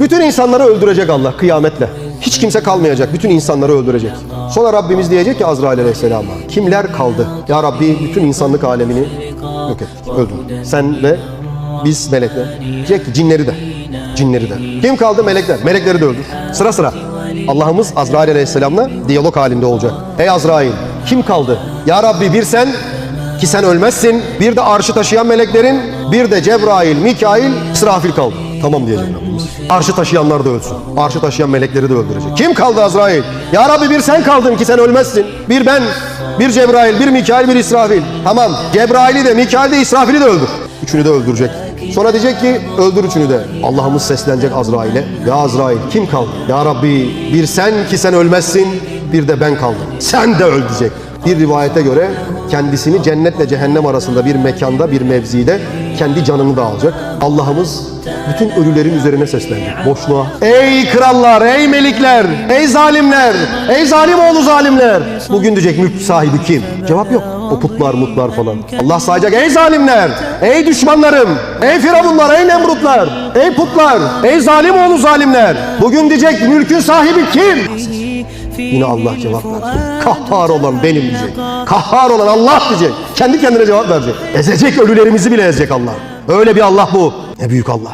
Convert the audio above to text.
Bütün insanları öldürecek Allah kıyametle. Hiç kimse kalmayacak. Bütün insanları öldürecek. Sonra Rabbimiz diyecek ki Azrail Aleyhisselam'a. Kimler kaldı? Ya Rabbi bütün insanlık alemini yok et. Öldür. Sen ve biz melekler. Diyecek ki cinleri de. Cinleri de. Kim kaldı? Melekler. Melekleri de öldür. Sıra sıra. Allah'ımız Azrail Aleyhisselam'la diyalog halinde olacak. Ey Azrail kim kaldı? Ya Rabbi bir sen ki sen ölmezsin. Bir de arşı taşıyan meleklerin, bir de Cebrail, Mikail, İsrafil kaldı. Tamam diyecek Rabbimiz. Arşı taşıyanlar da ölsün. Arşı taşıyan melekleri de öldürecek. Kim kaldı Azrail? Ya Rabbi bir sen kaldın ki sen ölmezsin. Bir ben, bir Cebrail, bir Mikail, bir İsrafil. Tamam. Cebrail'i de, Mikail'i de, İsrafil'i de öldür. Üçünü de öldürecek. Sonra diyecek ki öldür üçünü de. Allah'ımız seslenecek Azrail'e. Ya Azrail kim kaldı? Ya Rabbi bir sen ki sen ölmezsin. Bir de ben kaldım. Sen de öl diyecek. Bir rivayete göre kendisini cennetle cehennem arasında bir mekanda, bir mevzide kendi canını da alacak. Allah'ımız bütün ölülerin üzerine seslenecek. Boşluğa. Ey krallar, ey melikler, ey zalimler, ey zalim oğlu zalimler. Bugün diyecek mülk sahibi kim? Cevap yok. O putlar mutlar falan. Allah sayacak ey zalimler, ey düşmanlarım, ey firavunlar, ey nemrutlar, ey putlar, ey zalim oğlu zalimler. Bugün diyecek mülkün sahibi kim? Yine Allah cevap verecek. Kahhar olan benim diyecek. Kahhar olan Allah diyecek. Kendi kendine cevap verecek. Ezecek ölülerimizi bile ezecek Allah. Öyle bir Allah bu. Ne büyük Allah.